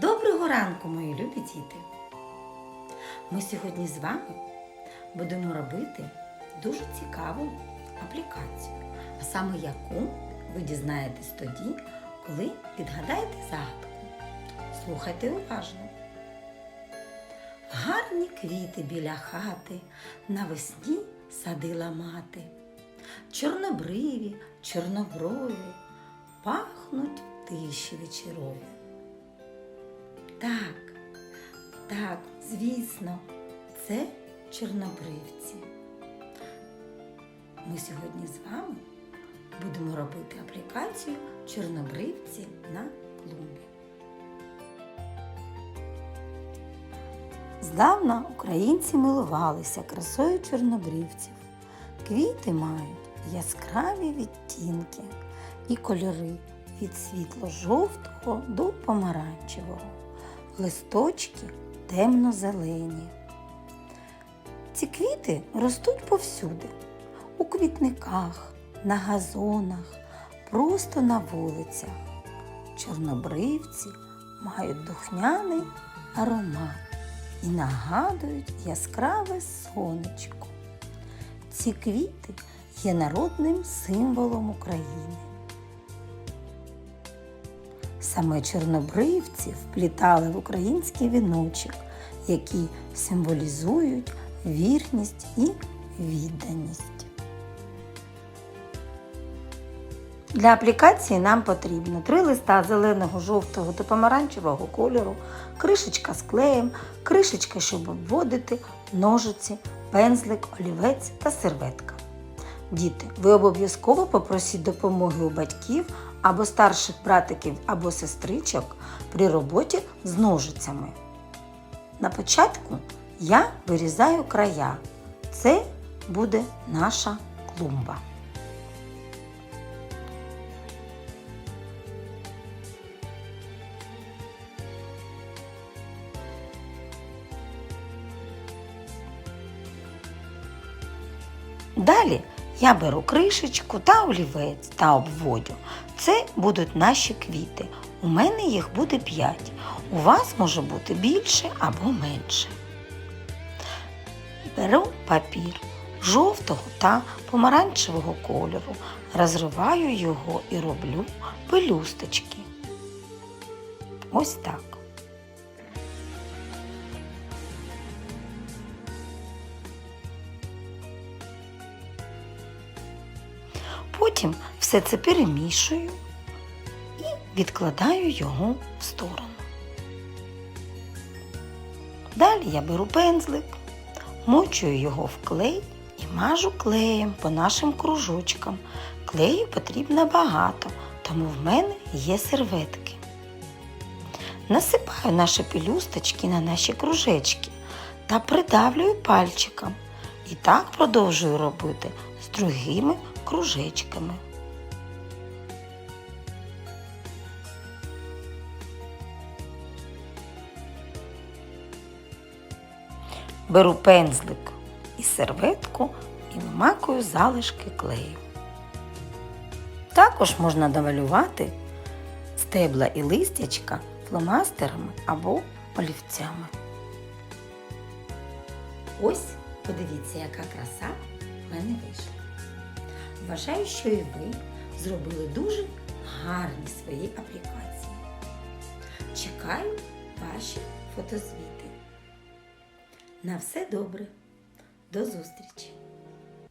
Доброго ранку, мої любі діти! Ми сьогодні з вами будемо робити дуже цікаву аплікацію, а саме яку ви дізнаєтесь тоді, коли відгадаєте загадку. Слухайте уважно. Гарні квіти біля хати навесні садила мати. Чорнобриві, чорноброві пахнуть тиші вечорові. Так, так, звісно, це чорнобривці. Ми сьогодні з вами будемо робити аплікацію чорнобривці на клумбі. Здавна українці милувалися красою чорнобривців. Квіти мають яскраві відтінки і кольори від світло-жовтого до помаранчевого, листочки темно-зелені. Ці квіти ростуть повсюди, у квітниках, на газонах, просто на вулицях. Чорнобривці мають духняний аромат і нагадують яскраве сонечко. Ці квіти є народним символом України. Саме чорнобривці вплітали в український віночок, які символізують вірність і відданість. Для аплікації нам потрібно три листа зеленого, жовтого та помаранчевого кольору, кришечка з клеєм, кришечка, щоб обводити, ножиці, пензлик, олівець та серветка. Діти, ви обов'язково попросіть допомоги у батьків або старших братиків або сестричок при роботі з ножицями. На початку я вирізаю края. Це буде наша клумба. Далі я беру кришечку та олівець та обводю. Це будуть наші квіти. У мене їх буде 5. У вас може бути більше або менше. Беру папір жовтого та помаранчевого кольору, розриваю його і роблю пелюсточки. Ось так. Потім все це перемішую і відкладаю його в сторону. Далі я беру пензлик, мочую його в клей і мажу клеєм по нашим кружочкам. Клею потрібно багато, тому в мене є серветки. Насипаю наші пелюсточки на наші кружечки та придавлюю пальчиком. І так продовжую робити з другими кружечками. Беру пензлик і серветку і вимакую залишки клею. Також можна домалювати стебла і листячка фломастерами або олівцями. Ось подивіться, яка краса. Вважаю, що і ви зробили дуже гарні свої аплікації. Чекаю ваші фотозвіти. На все добре. До зустрічі!